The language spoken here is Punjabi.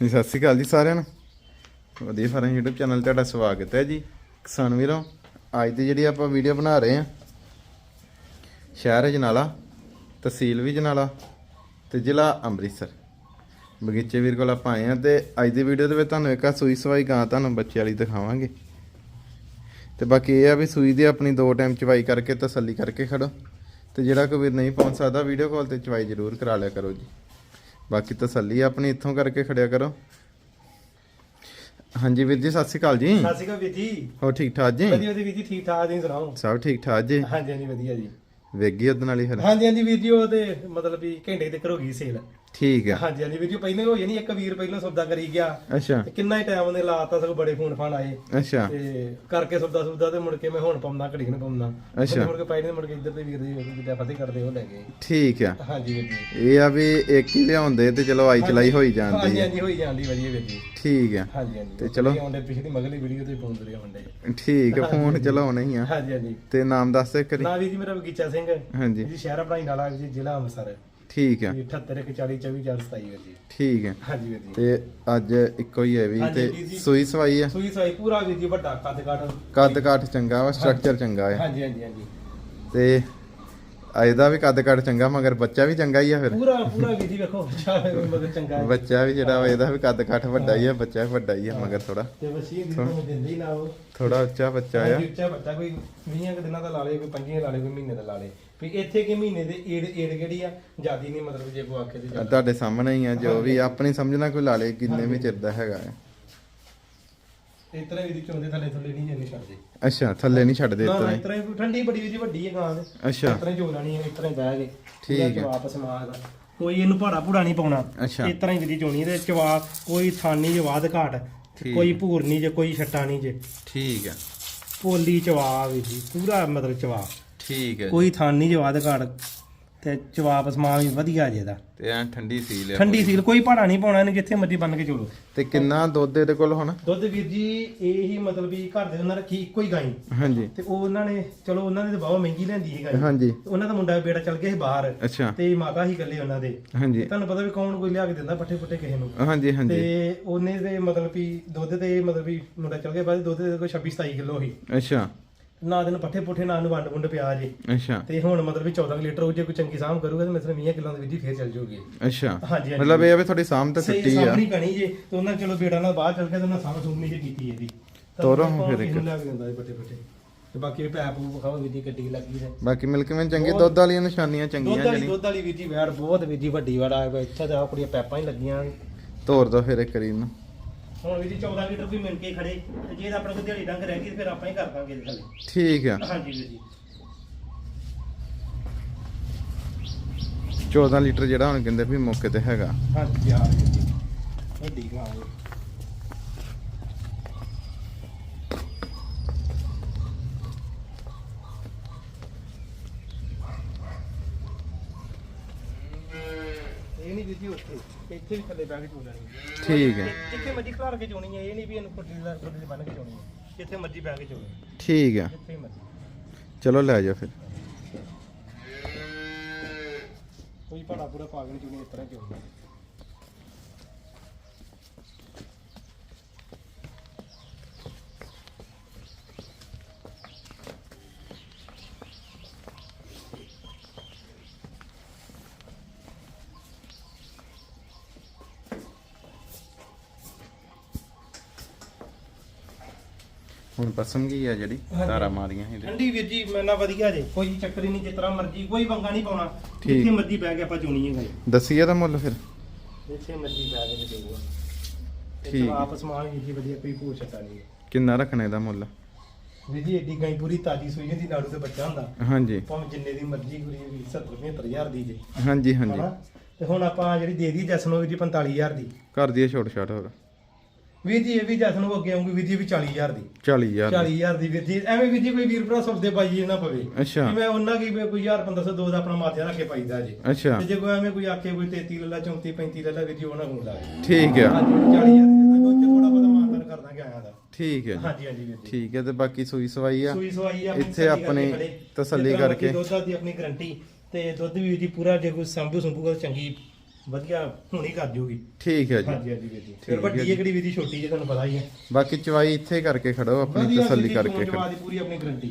ਜੀ ਸਤਿ ਸ਼੍ਰੀ ਅਕਾਲ ਜੀ ਸਾਰਿਆਂ ਨੂੰ। ਵਧੀਆ ਫਾਰਮ YouTube ਚੈਨਲ ਤੇ ਤੁਹਾਡਾ ਸਵਾਗਤ ਹੈ ਜੀ। ਕਿਸਾਨ ਵੀਰੋ, ਅੱਜ ਦੀ ਜਿਹੜੀ ਆਪਾਂ ਵੀਡੀਓ ਬਣਾ ਰਹੇ ਹਾਂ, ਸ਼ਹਿਰ ਹੈ ਜਨਾਲਾ, ਤਹਿਸੀਲ ਵੀ ਜਨਾਲਾ ਤੇ ਜ਼ਿਲ੍ਹਾ ਅੰਮ੍ਰਿਤਸਰ। ਬਗੀਚੇ ਵੀਰ ਕੋਲ ਆਪਾਂ ਆਏ ਹਾਂ ਤੇ ਅੱਜ ਦੀ ਵੀਡੀਓ ਦੇ ਵਿੱਚ ਤੁਹਾਨੂੰ ਇੱਕ ਆ ਸੂਈ ਸਵਾਈ ਗਾਂ ਤੁਹਾਨੂੰ ਬੱਚੇ ਵਾਲੀ ਦਿਖਾਵਾਂਗੇ। ਤੇ ਬਾਕੀ ਇਹ ਆ ਵੀ ਸੂਈ ਦੀ ਆਪਣੀ ਦੋ ਟਾਈਮ ਚਵਾਈ ਕਰਕੇ ਤਸੱਲੀ ਕਰਕੇ ਖੜੋ। ਤੇ ਜਿਹੜਾ ਕੋਈ ਵੀਰ ਨਹੀਂ ਪਹੁੰਚ ਸਕਦਾ ਵੀਡੀਓ ਕਾਲ ਤੇ ਚਵਾਈ ਜ਼ਰੂਰ ਕਰਾ ਲਿਆ ਕਰੋ ਜੀ। ਬਾਕੀ ਤਸੱਲੀ ਆਪਣੀ ਇੱਥੋਂ ਕਰਕੇ ਖੜਿਆ ਕਰੋ। ਹਾਂਜੀ ਵੀਰ ਜੀ ਸਤਿ ਸ਼੍ਰੀ ਅਕਾਲ ਜੀ। ਸਤਿ ਸ਼੍ਰੀ ਅਕਾਲ ਵੀਰ ਜੀ। ਹੋ ਠੀਕ ਠਾਕ ਜੀ? ਵਧੀਆ ਵਧੀਆ ਵੀਰ ਜੀ ਠੀਕ ਠਾਕ ਤੁਸੀਂ ਸੁਣਾਓ? ਸਭ ਠੀਕ ਠਾਕ ਜੀ। ਹਾਂਜੀ ਹਾਂਜੀ ਵਧੀਆ ਜੀ। ਵੇਗੀ ਉਹਦੇ ਨਾਲ ਹੀ ਫਿਰ? ਹਾਂਜੀ ਹਾਂਜੀ ਵੀਰ ਜੀ ਉਹ ਤੇ ਮਤਲਬ ਵੀ ਘੰਟੇ ਤੱਕ ਹੋ ਗਈ ਸੇਲ ਠੀਕ ਆ। ਹਾਂਜੀ ਹਾਂਜੀ ਜੀ ਪਹਿਲਾਂ ਹੋ ਜਾਣੀ ਇੱਕ ਵੀਰ ਪਹਿਲਾਂ ਸੌਦਾ ਕਰੀ ਗਿਆ। ਅੱਛਾ। ਤੇ ਕਿੰਨਾ ਹੀ ਟਾਈਮ ਉਹਨੇ ਲਾਤਾ ਸਗੋਂ ਬੜੇ ਫੋਨ ਫਾਨ ਆਏ। ਅੱਛਾ। ਤੇ ਕਰਕੇ ਸੌਦਾ ਸੌਦਾ ਤੇ ਮੁੜ ਕੇ ਮੈਂ ਹੁਣ ਪਾਉਂਦਾ ਘੜੀ ਨੂੰ ਪਾਉਂਦਾ ਅੱਛਾ। ਮੁੜ ਕੇ ਪਾਈ ਨੇ ਮੁੜ ਕੇ ਇੱਧਰ ਦੇ ਵੀਰ ਦੀ ਜਿੱਦਾਂ ਫਤਿਹ ਕਰਦੇ ਉਹ ਲੈ ਗਏ। ਠੀਕ ਆ। ਹਾਂਜੀ ਵੀਰ ਜੀ। ਇਹ ਆ ਵੀ ਇੱਕ ਹੀ ਲਿਆਉਂਦੇ ਤੇ ਚਲੋ ਆਈ ਚਲਾਈ ਹੋਈ ਜਾਂਦੀ ਹਾਂਜੀ ਹਾਂਜੀ ਹੋਈ ਜਾਂਦੀ ਵਧੀਆ ਵੀਰ ਜੀ। ਠੀਕ ਆ। ਹਾਂਜੀ ਹਾਂਜੀ। ਤੇ ਚਲੋ। ਆਉਂਦੇ ਪਿਛਲੀ ਮਗਲੀ ਵੀਡੀਓ ਤੇ ਪਾਉਂਦੇ ਰਹੇ ਹੁੰਦੇ ਠੀਕ ਆ ਫੋਨ ਚਲਾਉਣਾ ਹੀ ਆ। ਹਾਂਜੀ ਹਾਂਜੀ। ਤੇ ਨਾਮ ਦੱਸ ਦੇ ਕਰੀ ਨਾ ਵੀਰ ਜੀ ਮੇਰਾ ਬਗੀਚਾ ਸਿੰਘ। ਹਾਂਜੀ। ਜੀ ਸ਼ਹਿਰ ਆਪਣਾ ਨਾਲਾ ਜੀ ਜ਼ਿਲ੍ਹਾ ਅੰਮ੍ਰਿਤਸਰ। ਠੀਕ ਆ 78 40 24 27 ਵੀਰ ਜੀ। ਠੀਕ ਆ ਹਾਂਜੀ ਵੀਰ ਜੀ। ਤੇ ਅੱਜ ਇੱਕੋ ਹੀ ਹੈ ਵੀ ਹਾਂਜੀ, ਤੇ ਜੀ। ਸੂਈ ਸਵਾਈ ਆ ਸੂਈ ਸਾਈ ਪੂਰਾ ਵੀਰ ਜੀ ਵੱਡਾ ਕੱਦ ਕਾਠ। ਕੱਦ ਕਾਠ ਚੰਗਾ ਵਾ ਸਟਰਕਚਰ ਚੰਗਾ ਆ। ਹਾਂਜੀ ਹਾਂਜੀ ਹਾਂਜੀ। ਤੇ ਅੱਜ ਦਾ ਵੀ ਕੱਦ ਕਾਠ ਚੰਗਾ ਮਗਰ ਬੱਚਾ ਵੀ ਚੰਗਾ ਹੀ ਆ ਫਿਰ? ਪੂਰਾ ਪੂਰਾ ਵੀਰ ਜੀ ਵੇਖੋ ਮਗਰ ਚੰਗਾ ਹੈ। ਬੱਚਾ ਵੀ ਜਿਹੜਾ ਵਾ ਇਹਦਾ ਵੀ ਕੱਦ ਕਾਠ ਵੱਡਾ ਹੀ ਆ ਬੱਚਾ ਵੀ ਵੱਡਾ ਹੀ ਆ ਮਗਰ ਥੋੜਾ ਤੇ ਵਸੀ ਦੀ ਤੁਹਾਨੂੰ ਦਿੰਦੇ ਹੀ ਨਾ ਉਹ। ਥੋੜਾ ਉੱਚਾ ਬੱਚਾ ਆ। ਹਾਂਜੀ, ਉੱਚਾ ਬੱਚਾ ਕੋਈ 20 ਕੁ ਦਿਨਾਂ ਦਾ ਲਾ ਲੇ ਕੋਈ 25 ਲਾ ਲੇ ਕੋਈ ਮਹੀਨੇ ਦਾ ਲਾ ਲੇ ਵੀ ਇੱਥੇ ਕਿ ਮਹੀਨੇ ਦੇ ਏੜ ਏੜ ਕਿਹੜੀ ਆ? ਜਿਆਦੀ ਨਹੀਂ ਮਤਲਬ ਜੇ ਕੋ ਆਖੇ ਤੇ ਜ਼ਿਆਦਾ। ਤੁਹਾਡੇ ਸਾਹਮਣੇ ਹੀ ਆ ਜੋ ਵੀ ਆਪਣੀ ਸਮਝਣਾ ਕੋਈ ਲਾ ਲੇ ਕਿੰਨੇ ਵੀ ਚਿਰ ਦਾ ਹੈਗਾ ਇਸ ਤਰ੍ਹਾਂ ਵੀ ਚੋਂਦੇ ਥੱਲੇ ਥੱਲੇ ਨਹੀਂ ਜੰਨੇ ਛੱਡਦੇ। ਅੱਛਾ ਥੱਲੇ ਨਹੀਂ ਛੱਡਦੇ ਨਾ ਨਾ ਇਤਨਾ ਇਸ ਤਰ੍ਹਾਂ ਹੀ ਠੰਡੀ ਬੜੀ ਵੀਰ ਵੱਡੀ ਹੈ ਗਾਂ ਦੇ। ਅੱਛਾ। ਇਸ ਤਰ੍ਹਾਂ ਹੀ ਚੋ ਲੈਣੀ ਹੈ ਇਸ ਤਰ੍ਹਾਂ ਹੀ ਬਹਿ ਕੇ। ਠੀਕ ਹੈ। ਵਾਪਸ ਮਾਰ ਦਾ। ਕੋਈ ਇਹਨੂੰ ਭਾੜਾ ਭੂੜਾ ਨਹੀਂ ਪਾਉਣਾ। ਅੱਛਾ। ਇਸ ਤਰ੍ਹਾਂ ਹੀ ਵਿਧੀ ਚੋਣੀ ਤੇ ਚਵਾ ਕੋਈ ਥਾਨੀ ਜਵਾਦ ਘਾਟ ਠੀਕ। ਕੋਈ ਭੂਰ ਨਹੀਂ ਜੇ ਕੋਈ ਛੱਟਾ ਨਹੀਂ ਜੇ। ਠੀਕ ਆ ਪੋਲੀ ਚਵਾ ਵੀ ਜੀ ਪੂਰਾ ਮਤਲਬ ਚਵਾ ਠੀਕ ਹੈ ਕੋਈ ਥਾਨੀ ਜਵਾਦ ਘਾਟ ਤੇ ਚਵਾਪ ਸਮਾਨ ਵੀ ਵਧੀਆ ਜੇ ਦਾ। ਤੇ ਐ ਠੰਡੀ ਸੀਲ ਆ ਠੰਡੀ ਸੀਲ ਕੋਈ ਭਾੜਾ ਨਹੀਂ ਪਾਉਣਾ ਇਹਨੂੰ ਜਿੱਥੇ ਮਰਜ਼ੀ ਬੰਨ ਕੇ ਚੋਲੋ ਤੇ ਕਿੰਨਾ ਦੁੱਧ ਇਹਦੇ ਕੋਲ ਹੁਣ? ਦੁੱਧ ਵੀਰ ਜੀ ਇਹ ਹੀ ਮਤਲਬ ਵੀ ਘਰ ਦੇ ਉਹਨਾਂ ਰੱਖੀ ਇੱਕੋ ਹੀ ਗਾਈ। ਹਾਂਜੀ। ਤੇ ਉਹ ਉਹਨਾਂ ਨੇ ਚਲੋ ਉਹਨਾਂ ਨੇ ਤਾਂ ਬਹੁਤ ਮਹਿੰਗੀ ਲੈਂਦੀ ਸੀ ਗਾਈ। ਹਾਂਜੀ। ਉਹਨਾਂ ਦਾ ਮੁੰਡਾ ਬੇਟਾ ਚਲ ਗਿਆ ਸੀ ਬਾਹਰ। ਅੱਛਾ। ਤੇ ਮਾਤਾ ਹੀ ਇਕੱਲੇ ਉਹਨਾਂ ਦੇ। ਹਾਂਜੀ। ਤੁਹਾਨੂੰ ਪਤਾ ਵੀ ਕੌਣ ਕੋਈ ਲਿਆ ਕੇ ਦਿੰਦਾ ਪੱਠੇ ਪੁੱਠੇ ਕਿਸੇ ਨੂੰ। ਹਾਂਜੀ ਹਾਂਜੀ। ਤੇ ਉਹਨੇ ਦੇ ਮਤਲਬ ਵੀ ਦੁੱਧ ਤੇ ਮਤਲਬ ਵੀ ਮੁੰਡਾ ਚਲ ਗਿਆ ਬਾਅਦ ਦੁੱਧ ਦੇ ਕੋਈ 26 27 ਕਿਲੋ ਸੀ। ਅੱਛਾ। ਨਾ ਦਿਨ ਪੱਠੇ ਪੁੱਠੇ ਨਾ ਨੂੰ ਵੰਡ ਵੁੰਡ ਪਿਆ ਜੇ ਅੱਛਾ। ਤੇ ਹੁਣ ਮਤਲਬ ਵੀ 14 ਕੁ ਲੀਟਰ ਹੋ ਜੇ ਕੋਈ ਚੰਗੀ ਸਾਂਭ ਕਰੂਗਾ ਤੇ ਮਤਲਬ 20 ਕਿਲੋ ਦੇ ਹੀ ਫੇਰ ਚੱਲ ਜਾਊਗੀ ਅੱਛਾ। ਹਾਂਜੀ ਹਾਂਜੀ। ਮਤਲਬ ਇਹ ਆ ਵੀ ਤੁਹਾਡੀ ਸਾਹਮ ਤੇ ਸਹੀ ਟੁੱਟੀ ਆ। ਸਾਂਭਣੀ ਪੈਣੀ ਜੇ ਤੇ ਉਹਨਾਂ ਚਲੋ ਬੇੜਾ ਨਾਲ ਬਾਹਰ ਚੱਲ ਗਿਆ ਤੇ ਉਹਨਾਂ ਸਾਂਭ ਸੁਣਨੀ ਜੇ ਕੀਤੀ ਇਹਦੀ। ਤੋਰੋ ਕੌਣ ਫਿਰ ਇੱਕ। ਨੂੰ ਲਿਆ ਕੇ ਦਿੰਦਾ ਜੀ ਪੱਠੇ ਪੁੱਠੇ। ਤੇ ਬਾਕੀ ਇਹ ਪੈਪ ਪੂਪ ਖਾਓ ਵੀ ਦੀ ਗੱਡੀ ਲੱਗੀ ਤੇ ਬਾਕੀ ਮਿਲਕ ਵਿੱਚ ਚੰਗੀ ਦੁੱਧ ਵਾਲੀਆਂ ਨਿਸ਼ਾਨੀਆਂ ਦੁੱਧ ਚੰਗੀਆਂ ਵਾਲੀ ਜਣੀ ਦੁੱਧ ਵਾਲੀ ਜੀ ਵੈੜ ਬਹੁਤ ਵੱਡੀ ਵੜ ਇੱਥੇ ਤਾਂ ਆਪਣੀਆਂ ਪੈਪਾਂ ਹੀ ਲੱਗੀਆਂ। ਤੋਰ ਦੋ ਫਿਰ ਇੱਕ ਕਰੀਬ ਨੂੰ ਹੁਣ ਜੀ 14 ਲੀਟਰ ਵੀ ਮਿਲ ਕੇ ਖੜੇ ਤੇ ਜੇ ਆਪਣੇ ਕੋਲ ਦਿਹਾੜੀ ਡੰਗ ਰਹਿ ਗਈ ਤੇ ਫਿਰ ਆਪਾਂ ਹੀ ਕਰ ਦਾਂਗੇ ਇਹਦੇ ਥੱਲੇ। ਠੀਕ ਆ। ਹਾਂਜੀ ਵੀਰ ਜੀ। 14 ਲੀਟਰ ਜਿਹੜਾ ਹੁਣ ਕਹਿੰਦੇ ਵੀ ਮੌਕੇ ਤੇ ਹੈਗਾ। ਹਾਂਜੀ ਆ ਵੀਰ ਜੀ। ਵੱਡੀ ਗਾਂ ਹੈ ਵੀਰ ਜੀ ਉੱਥੇ। ਇੱਥੇ ਵੀ ਥੱਲੇ ਬੈਠ ਕੇ ਚੋ ਲੈਣੀ ਹੈ। ਠੀਕ ਹੈ। ਜਿੱਥੇ ਮਰਜ਼ੀ ਖਲਾਰ ਕੇ ਚੋਣੀ ਹੈ ਇਹ ਨਹੀਂ ਵੀ ਇਹਨੂੰ ਕੁੱਟੀ ਦਾ ਕੁੱਟੀ ਬੰਨ ਕੇ ਚੋਣੀ ਹੈ। ਜਿੱਥੇ ਮਰਜ਼ੀ ਬਹਿ ਕੇ ਚੋਣੀ ਠੀਕ ਆ ਜਿੱਥੇ ਮਰਜ਼ੀ। ਚਲੋ ਲੈ ਜਾਓ ਫਿਰ। ਕੋਈ ਪੜਾ ਪੂਰਾ ਪਾ ਕੇ ਨਹੀਂ ਚੋਣੀ ਇਸ ਤਰ੍ਹਾਂ ਚੋਣੀ ਹੁਣ ਪਸੰਦ ਕੀ ਆ ਜਿਹੜੀ ਹਾਂਜੀ। ਤਾਰਾ ਮਾਰੀਆਂ ਇਹਦੇ। ਠੰਡੀ ਵੀਰ ਜੀ ਮੈਨਾਂ ਵਧੀਆ ਜੇ ਕੋਈ ਚੱਕਰ ਹੀ ਨਹੀਂ ਜਿਸ ਤਰ੍ਹਾਂ ਮਰਜ਼ੀ ਕੋਈ ਪੰਗਾ ਨਹੀਂ ਪਾਉਣਾ। ਠੀਕ। ਜਿੱਥੇ ਮਰਜ਼ੀ ਬਹਿ ਕੇ ਆਪਾਂ ਚੋਣੀ ਹੈ ਗਾਈ ਦੱਸੀਏ ਤਾਂ ਮੁੱਲ ਫਿਰ। ਜਿੱਥੇ ਮਰਜ਼ੀ ਬਹਿ ਕੇ ਦੇਊਗਾ ਠੀਕ। ਠੀਕ। ਆਪ ਸਮਾਨ ਵੀਰ ਜੀ ਵਧੀਆ ਕੋਈ ਛੱਟਾ ਨਹੀਂ ਕਿੰਨਾ ਰੱਖਣਾ ਇਹਦਾ ਮੁੱਲ? ਵੀਰ ਜੀ ਏਡੀ ਗਾਈ ਪੂਰੀ ਤਾਜੀ ਸੂਈ ਦੀ ਨਾੜੂ ਤੇ ਬੱਚਾ ਹੁੰਦਾ। ਹਾਂਜੀ। ਭਾਵੇਂ ਜਿੰਨੇ ਦੀ ਮਰਜ਼ੀ ਵੀ 70 75000 ਦੀ ਜੇ। ਹਾਂਜੀ ਹਾਂਜੀ। ਹਨਾ? ਤੇ ਹੁਣ ਆਪਾਂ ਜਿਹੜੀ ਦੇ ਦੀ ਜਸਨੋ ਵੀਰ ਜੀ 45000 ਦੀ। ਕਰ ਦਈਏ ਛੋਟ ਛਾਟ ਹੋਰ। ਵੀਰ ਜੀ ਇਹ ਵੀ ਜਸਨੋ ਅੱਗੇ ਆਉਂਗੀ ਵੀਰ ਜੀ ਵੀ 40000 ਦੀ। 40000 40000 ਦੀ। ਵੀਰ ਜੀ ਐਵੇਂ ਵੀਰ ਜੀ ਕੋਈ ਵੀਰ ਭਰਾ ਸੌਦੇ ਪਾਈਏ ਨਾ ਪਵੇ। ਅੱਛਾ। ਮੈਂ ਉਹਨਾਂ ਕੀ ਕੋਈ 1000 1502 ਦਾ ਆਪਣਾ ਮਾਰਜਾ ਰੱਖ ਕੇ ਪਾਈਦਾ ਜੀ। ਅੱਛਾ। ਤੇ ਜੇ ਕੋਈ ਐਵੇਂ ਕੋਈ ਆਖੇ ਕੋਈ 33 ਲੱਲਾ 34 35 ਲੱਲਾ ਵੀਰ ਜੀ ਉਹਨਾਂ ਨੂੰ ਲਾਵੇ ਠੀਕ ਆ। ਹਾਂਜੀ 40000 ਦੀ ਦੇ ਥੋੜਾ ਬਹੁਤਾ ਮਾਨਦਾਨ ਕਰ ਦਾਂਗੇ ਆਇਆ ਦਾ। ਠੀਕ ਹੈ ਹਾਂਜੀ ਹਾਂਜੀ ਵੀਰ ਜੀ। ਠੀਕ ਹੈ ਤੇ ਬਾਕੀ ਸੂਈ ਸਵਾਈ ਆ। ਸੂਈ ਸਵਾਈ ਆ ਇੱਥੇ ਆਪਣੀ ਤਸੱਲੀ ਕਰਕੇ। ਦੁੱਧ ਦੀ ਆਪਣੀ ਗਰੰਟੀ ਤੇ ਦੁੱਧ ਵੀ ਜੀ ਪੂਰਾ ਜੇ ਕੋਈ ਸੰਭੂ ਸੰਭੂਗਾ ਚੰਗੀ ਵਧੀਆ ਹੁਣੀ ਕਰ ਜੂਗੀ ਠੀਕ ਹੈ ਜੀ। ਹਾਂਜੀ ਹਾਂਜੀ ਵੀਰ ਜੀ। ਫਿਰ ਵੱਡੀ ਹੈ ਕਿਹੜੀ ਵੀਰ ਦੀ ਛੋਟੀ ਜੇ ਤੁਹਾਨੂੰ ਪਤਾ ਹੀ ਹੈ। ਬਾਕੀ ਚਵਾਈ ਇੱਥੇ ਕਰਕੇ ਖੜੋ ਆਪਣੀ ਵਧੀਆ ਤਸੱਲੀ ਕਰਕੇ ਖੜੋ। ਦੀ ਪੂਰੀ ਆਪਣੀ ਗਰੰਟੀ